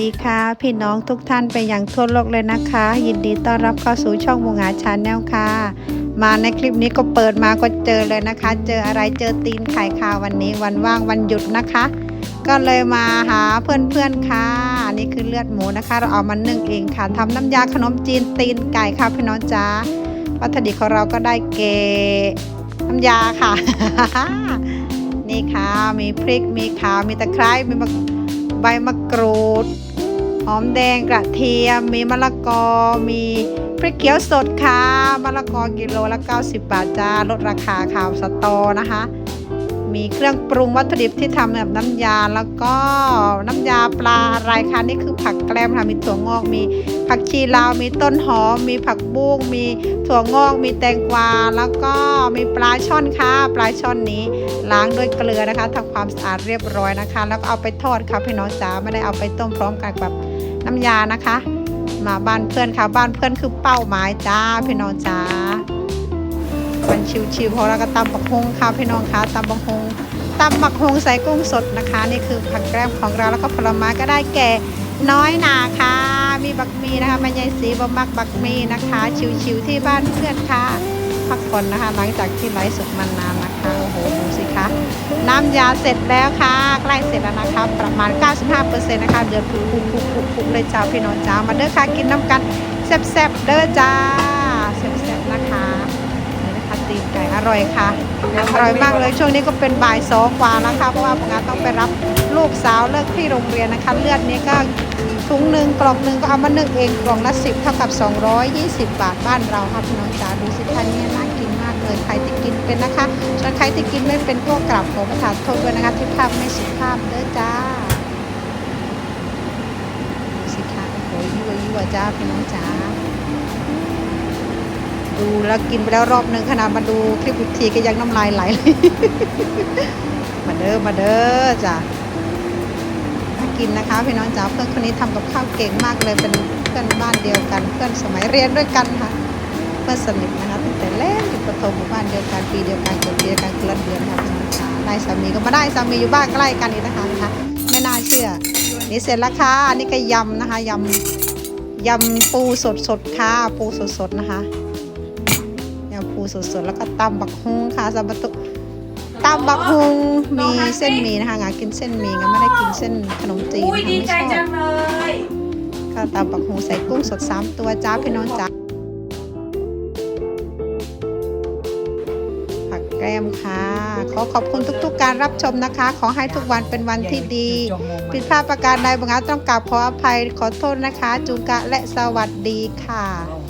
ดีค่ะ พี่น้องทุกท่านไปอย่างทั่วโลกเลยนะคะ ยินดีต้อนรับเข้าสู่ช่องมูงาชาแนลค่ะ มาในคลิปนี้ก็เปิดมาก็เจอเลยนะคะ เจออะไรเจอตีนไข่ค่ะวันนี้วันว่างวันหยุดนะคะ ก็เลยมาหาเพื่อนๆค่ะอันนี้คือเลือดหมูนะคะ เราเอามานึ่งเองค่ะทำน้ำยาขนมจีนตีนไก่ค่ะพี่น้องจ้าวัตถุดิบของเราก็ได้เกน้ำยาค่ะ นี่ค่ะ มีพริก มีข่ามีตะไคร้ มีใบมะกรูด หอมแดงกระเทียม มีมะละกอ มีพริกเขียวสดค่ะ มะละกอกิโลละ 90 บาทจ้า ลดราคาข่าวสตอนะคะ มีเครื่องปรุงวัตถุดิบที่ทำแบบน้ำยาแล้วก็น้ำยาปลาอะไรคะนี่คือผักแกล้มค่ะมีถั่วงอกมีผักชีลาวมีต้นหอม มีผักบุ้งมีถั่วงอก มีแตงกวา แล้วก็มีปลาช่อนค่ะ ปลาช่อนนี้ล้างด้วยเกลือนะคะทำความสะอาดเรียบร้อยนะคะ แล้วก็เอาไปทอดค่ะพี่น้องจ๋าไม่ได้เอาไปต้มพร้อมกันกับน้ำยานะคะ มาบ้านเพื่อนค่ะบ้านเพื่อนคือเป้าหมายจ้าพี่น้องจ๋า มันชิวๆของเราก็ตำบักฮงค่ะพี่น้องค่ะตำบักฮงตำบักฮงใส่กุ้งสดนะคะ นี่คือผักแกล้มของเราแล้วก็ผลไม้ก็ได้แก่น้อยหนาค่ะ มีบักมีนะคะแม่ยายสีบะมักบักมีนะคะ ชิวๆที่บ้านเพื่อนค่ะพักผ่อนนะคะ หลังจากที่ไลฟ์สดมานานนะคะโอ้โหดูสิคะน้ำยาเสร็จแล้วค่ะใกล้เสร็จแล้วนะคะ ประมาณ 95%นะคะเดือดปุบปุบปุบปุบเลยจ้าพี่น้องจ้ามาเด้อค่ะกินน้ำกันแซ่บๆเด้อจ้า ตีนไก่อร่อยค่ะ อร่อยมากเลยช่วงนี้ก็เป็นบ่ายสองกว่าแล้วค่ะเพราะว่าผมงานต้องไปรับลูกสาวเลิกที่โรงเรียนนะคะ เลือดนี้ก็ถุงหนึ่งกล่องหนึ่งก็เอามานึ่งเองกล่องละสิบเท่ากับ 220 บาทบ้านเราค่ะพี่น้องจ้าดูสิคะเนี่ยน่ากินมากเลยใครที่กินเป็นนะคะส่วนใครที่กินไม่เป็นก็กลับขอประทานโทษด้วยนะคะที่ภาพไม่สุภาพเด้อจ้าดูสิคะโอ้โหยั่วยั่วจ้าพี่น้องจ้า ดูแล้วกินไปแล้วรอบหนึ่งขนาดมาดูคลิปอีกทีก็ยังน้ำลายไหลเลยมาเด้อมาเด้อจ้าน่ากินนะคะพี่น้องจ๋าเพื่อนคนนี้ทำกับข้าวเก่งมากเลยเป็นเพื่อนบ้านเดียวกัน เพื่อนสมัยเรียนด้วยกันค่ะ เพื่อนสนิทนะคะตั้งแต่เล่นอยู่ประถมหมู่บ้านเดียวกันปีเดียวกันเกิดปีเดียวกันคนละเดือนค่ะพี่น้องจ๋าได้สามีก็มาได้สามีอยู่บ้านใกล้กันอีกนะคะนะคะไม่น่าเชื่อ นี่เสร็จแล้วค่ะอันนี่ก็ยำนะคะยำยำปูสดสดค่ะ ปูสดสดนะคะ ยำปูสดสดๆ แล้วก็ตำบักฮุงค่ะสับปะตุตำบักฮุงมีเส้นหมี่นะคะงากินเส้นหมี่งาไม่ได้กินเส้นขนมจีนอุ้ยนะคะดีไม่ใจชอจับงเลยก็ตำบักฮุงใส่กุ้งสดสามตัวจ้าพี่น้องจ้าผักแกล้มค่ะ ขอขอบคุณทุกๆ การรับชมนะคะ ขอให้ทุกวันเป็นวันที่ดีผิดพลาดประการใดบางอาจต้องกราบขออภัยขอโทษนะคะ จุงกะและสวัสดีค่ะ